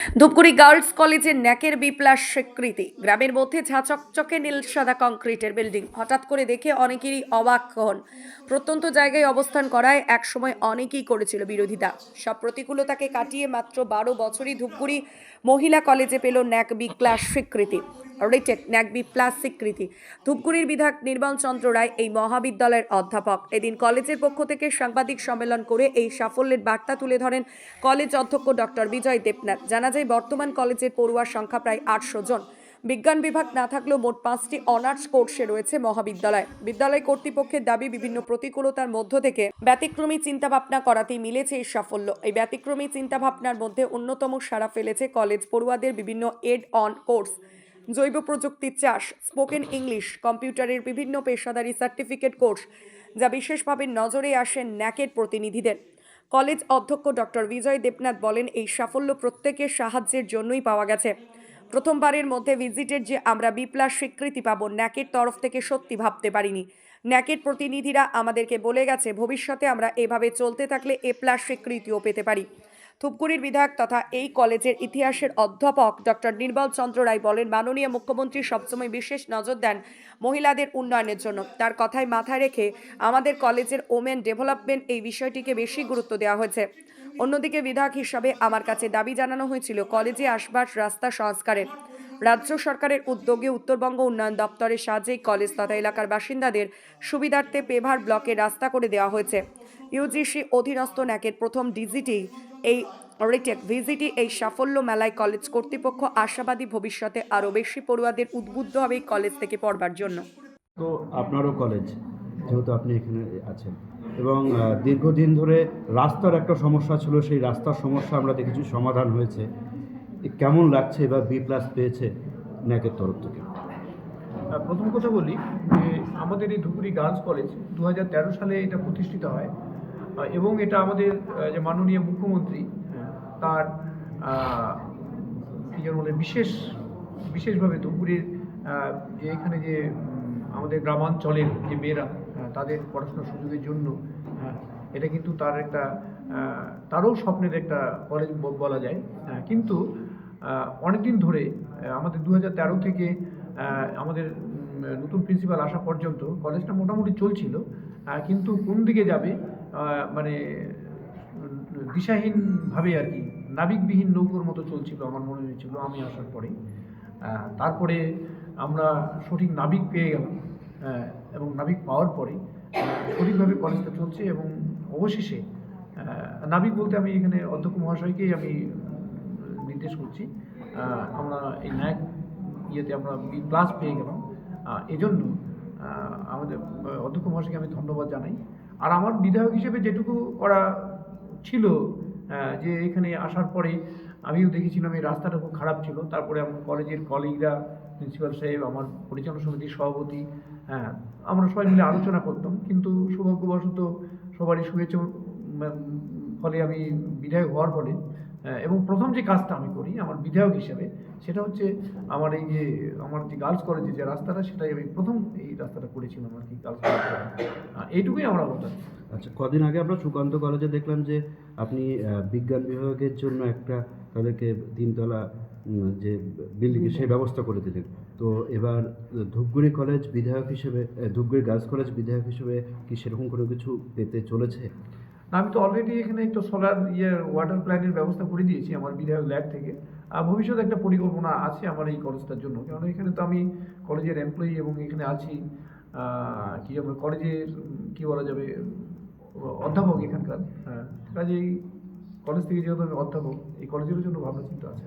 Dhupguri girls কলেজের ন্যাকের B plus স্বীকৃতি। গ্রামের মধ্যে ঝাঁচকচকে নীল সাদা কংক্রিটের বিল্ডিং। হঠাৎ করে দেখে অনেকেরই অবাক হন। প্রত্যন্ত জায়গায় অবস্থান করায় একসময় অনেকেই করেছিল বিরোধিতা। সব প্রতিকূলতাকে কাটিয়ে মাত্র বারো বছরই ধূপগুড়ি মহিলা কলেজে পেল ন্যাক বি ক্লাস স্বীকৃতি। রিটেক ন্যাকবি প্লাস স্বীকৃতি ধূপগুড়ির বিধায়ক নির্মল চন্দ্র রায় এই মহাবিদ্যালয়ের অধ্যাপক। এদিন কলেজের পক্ষ থেকে সাংবাদিক সম্মেলন করে এই সাফল্যের বার্তা তুলে ধরেন কলেজ অধ্যক্ষ ডক্টর বিজয় দেবনাথ। জানা যায়, বর্তমান কলেজের পড়ুয়ার সংখ্যা প্রায় আটশো জন। বিজ্ঞান বিভাগ না থাকলেও মোট পাঁচটি অনার্স কোর্সে রয়েছে মহাবিদ্যালয়। বিদ্যালয় কর্তৃপক্ষের দাবি, বিভিন্ন প্রতিকূলতার মধ্য থেকে ব্যতিক্রমী চিন্তাভাবনা করাতেই মিলেছে এই সাফল্য। এই ব্যতিক্রমী চিন্তাভাবনার মধ্যে অন্যতম সাড়া ফেলেছে কলেজ পড়ুয়াদের বিভিন্ন এড অন কোর্স। জৈব প্রযুক্তি চাষ স্পোকেন ইংলিশ কম্পিউটারের বিভিন্ন পেশাদারি সার্টিফিকেট কোর্স যা বিশেষভাবে নজরে আসেন ন্যাকের প্রতিনিধিদের। কলেজ অধ্যক্ষ ডক্টর বিজয় দেবনাথ বলেন, এই সাফল্য প্রত্যেকের সাহায্যের জন্যই পাওয়া গেছে। প্রথমবারের মধ্যে ভিজিটের যে আমরা বিপ্লাস স্বীকৃতি পাবো, ন্যাকের তরফ থেকে সত্যি ভাবতে পারিনি। ন্যাকের প্রতিনিধিরা আমাদেরকে বলে গেছে, ভবিষ্যতে আমরা এভাবে চলতে থাকলে এ প্লাস স্বীকৃতিও পেতে পারি। ধূপগুড়ির বিধায়ক তথা এই কলেজের ইতিহাসের অধ্যাপক ডক্টর নির্মল চন্দ্র রায় বলেন, মাননীয় মুখ্যমন্ত্রী সবসময় বিশেষ নজর দেন মহিলাদের উন্নয়নের জন্য। তার কথায় মাথায় রেখে আমাদের কলেজের ওমেন ডেভেলপমেন্ট এই বিষয়টিকে বেশি গুরুত্ব দেওয়া হয়েছে। অন্যদিকে বিধায়ক হিসাবে আমার কাছে দাবি জানানো হয়েছিল, কলেজে আসবার রাস্তা সংস্কারের। রাজ্য সরকারের উদ্যোগে উত্তরবঙ্গ উন্নয়ন দপ্তরের সাহায্যে কলেজ তথা এলাকার বাসিন্দাদের সুবিধার্থে পেভার ব্লকে রাস্তা করে দেওয়া হয়েছে। ইউজিসি অধীনস্থ ন্যাকের প্রথম ডিজিটি এই রিটেক ভিজিটি এই সাফল্য মেলায় কলেজ কর্তৃপক্ষ আশাবাদী ভবিষ্যতে আরও বেশি পড়ুয়াদের উদ্বুদ্ধ হবে এই কলেজ থেকে পড়বার জন্য। তো আপনারও কলেজ যেহেতু আপনি এখানে আছেন। এবং দীর্ঘদিন ধরে রাস্তার একটা সমস্যা ছিল সেই রাস্তার সমস্যা আমরা দেখেছি সমাধান হয়েছে। কেমন লাগছে বা বি প্লাস পেয়েছে ন্যাকের তরফ থেকে? প্রথম কথা বলি যে আমাদের এই ধুবুরি গার্লস কলেজ দু হাজার তেরো সালে এটা প্রতিষ্ঠিত হয়। এবং এটা আমাদের যে মাননীয় মুখ্যমন্ত্রী তার কি যেন বলে বিশেষ বিশেষভাবে আহ, যে এখানে যে আমাদের গ্রামাঞ্চলের যে মেয়েরা তাদের পড়াশোনার সুযোগের জন্য হ্যাঁ, এটা কিন্তু তার একটা তারও স্বপ্নের একটা কলেজ বলা যায়। হ্যাঁ, কিন্তু অনেক দিন ধরে আমাদের দু হাজার তেরো থেকে আমাদের নতুন প্রিন্সিপাল আসা পর্যন্ত কলেজটা মোটামুটি চলছিল কিন্তু কোন দিকে যাবে মানে দিশাহীনভাবে আর কি, নাবিকবিহীন নৌকোর মতো চলছিল আমার মনে হয়েছিল, আমি আসার পরে। তারপরে আমরা সঠিক নাবিক পেয়ে গেলাম। এবং নাবিক পাওয়ার পরে সঠিকভাবে কলেজটা চলছে এবং অবশেষে নাবিক বলতে আমি এখানে অধ্যক্ষ মহাশয়কেই আমি নির্দেশ করছি। আমরা এই ন্যাক ইয়েতে আমরা বি প্লাস পেয়ে গেলাম। এজন্য আমাদের অধ্যক্ষ মহাশয়কে আমি ধন্যবাদ জানাই। আর আমার বিধায়ক হিসেবে যেটুকু করা ছিল যে এখানে আসার পরে আমিও দেখেছিলাম এই রাস্তাটা খুব খারাপ ছিল। তারপরে আমার কলেজের কলিগরা, প্রিন্সিপাল সাহেব, আমার পরিচালনা সমিতির সভাপতি হ্যাঁ আমরা সবাই মিলে আলোচনা করতাম। কিন্তু সৌভাগ্যবশত সবারই শুভেচ্ছা ফলে আমি বিধায়ক হওয়ার ফলে এবং প্রথম যে কাজটা আমি করি, আমার বিধায়ক হিসেবে, সেটা হচ্ছে আমার এই যে, আমার যে গার্লস কলেজে যে রাস্তাটা, সেটাই আমি প্রথম এই রাস্তাটা করেছিলাম আর কি গার্লস কলেজ এইটুকুই আমার কথা আচ্ছা কদিন আগে আমরা সুকান্ত কলেজে দেখলাম যে, আপনি বিজ্ঞান বিভাগের জন্য একটা তাদেরকে তিনতলা যে বিল্ডিং সেই ব্যবস্থা করে দিলেন। তো এবার ধূপগুড়ি কলেজ বিধায়ক হিসেবে ধূপগুড়ি গার্লস কলেজ বিধায়ক হিসেবে কি সেরকম কোনো কিছু পেতে চলেছে? আমি তো অলরেডি এখানে একটা সোলার ইয়ে ওয়াটার প্ল্যান্টের ব্যবস্থা করে দিয়েছি আমার বিধায়ক ল্যাব থেকে। আর ভবিষ্যতে একটা পরিকল্পনা আছে আমার এই কলেজটার জন্য। কারণ এখানে তো আমি কলেজের এমপ্লয়ি এবং এখানে আছি কী আমরা কলেজের কী বলা যাবে, অধ্যাপক এখানকার। হ্যাঁ কাজেই কলেজ থেকে যেহেতু আমি অধ্যাপক, এই কলেজেরও জন্য ভাবনা চিন্তা আছে।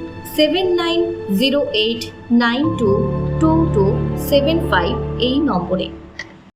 seven nine zero eight nine two two two seven five এই নম্বরে।